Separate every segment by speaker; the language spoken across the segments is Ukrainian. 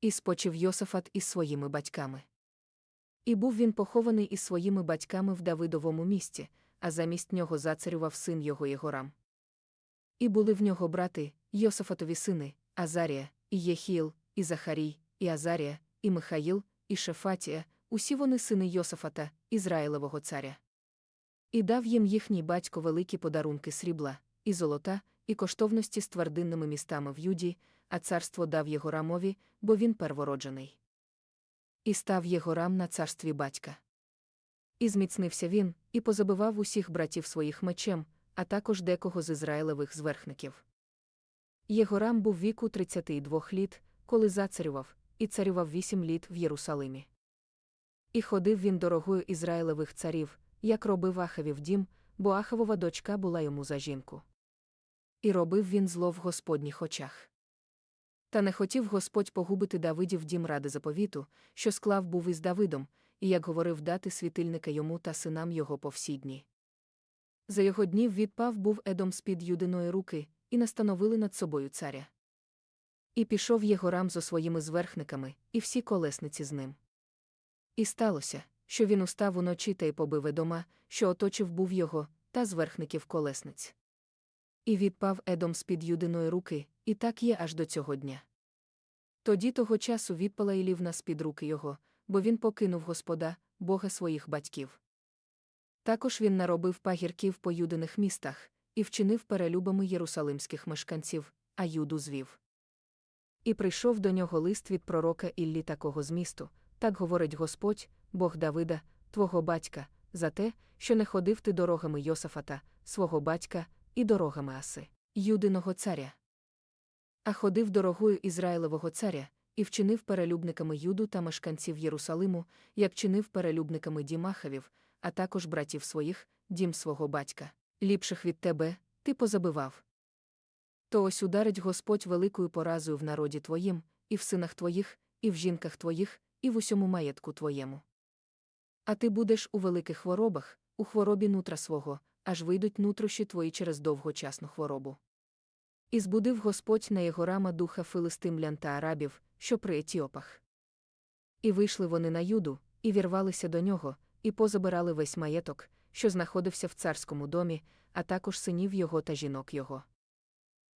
Speaker 1: І спочив Йосафат із своїми батьками. І був він похований із своїми батьками в Давидовому місті, а замість нього зацарював син його Єгорам. І були в нього брати, Йосафатові сини, Азарія, і Єхіл, і Захарій, і Азарія, і Михаїл, і Шефатія, усі вони сини Йосафата, Ізраїлевого царя. І дав їм їхній батько великі подарунки срібла, і золота, і коштовності з твердинними містами в Юді, а царство дав Єгорамові, бо він первороджений. І став Єгорам на царстві батька. І зміцнився він, і позабивав усіх братів своїх мечем, а також декого з Ізраїлевих зверхників. Єгорам був віку 32 літ, коли зацарював, і царював 8 літ в Єрусалимі. І ходив він дорогою Ізраїлевих царів, як робив Ахавів дім, бо Ахавова дочка була йому за жінку. І робив він зло в Господніх очах. Та не хотів Господь погубити Давидів дім ради заповіту, що склав був із Давидом, і як говорив дати світильника йому та синам його по всі дні. За його днів відпав був Едом з-під юдиної руки, і настановили над собою царя. І пішов Єгорам зо своїми зверхниками, і всі колесниці з ним. І сталося, що він устав уночі та й побив Едома, що оточив був його, та зверхників колесниць. І відпав Едом з-під юдиної руки, і так є аж до цього дня. Тоді того часу відпала і лівна з-під руки його, бо він покинув Господа, Бога своїх батьків. Також він наробив пагірків по юдиних містах і вчинив перелюбами єрусалимських мешканців, а юду звів. І прийшов до нього лист від пророка Іллі такого змісту, так говорить Господь, Бог Давида, твого батька, за те, що не ходив ти дорогами Йосафата, свого батька, і дорогами Аси, юдиного царя. А ходив дорогою Ізраїлевого царя, і вчинив перелюбниками Юду та мешканців Єрусалиму, як чинив перелюбниками Дімахавів, а також братів своїх, дім свого батька. Ліпших від тебе, ти позабивав. То ось ударить Господь великою поразою в народі твоїм, і в синах твоїх, і в жінках твоїх, і в усьому маєтку твоєму. А ти будеш у великих хворобах, у хворобі нутра свого, аж вийдуть нутрощі твої через довгочасну хворобу. І збудив Господь на Єгорама духа филистимлян та арабів, що при Етіопах. І вийшли вони на юду, і вірвалися до нього, і позабирали весь маєток, що знаходився в царському домі, а також синів його та жінок його.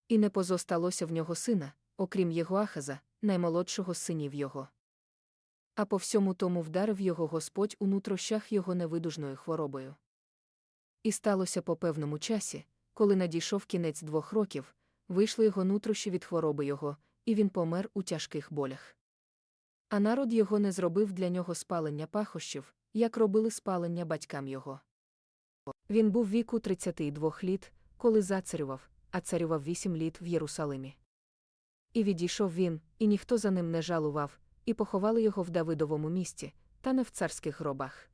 Speaker 1: І не позосталося в нього сина, окрім його Ахаза, наймолодшого синів його. А по всьому тому вдарив його Господь у нутрощах його невидужною хворобою. І сталося по певному часі, коли надійшов кінець двох років, вийшли його нутрощі від хвороби його, і він помер у тяжких болях. А народ його не зробив для нього спалення пахощів, як робили спалення батькам його. Він був віку 32 літ, коли зацарював, а царював 8 літ в Єрусалимі. І відійшов він, і ніхто за ним не жалував, і поховали його в Давидовому місті, та не в царських гробах.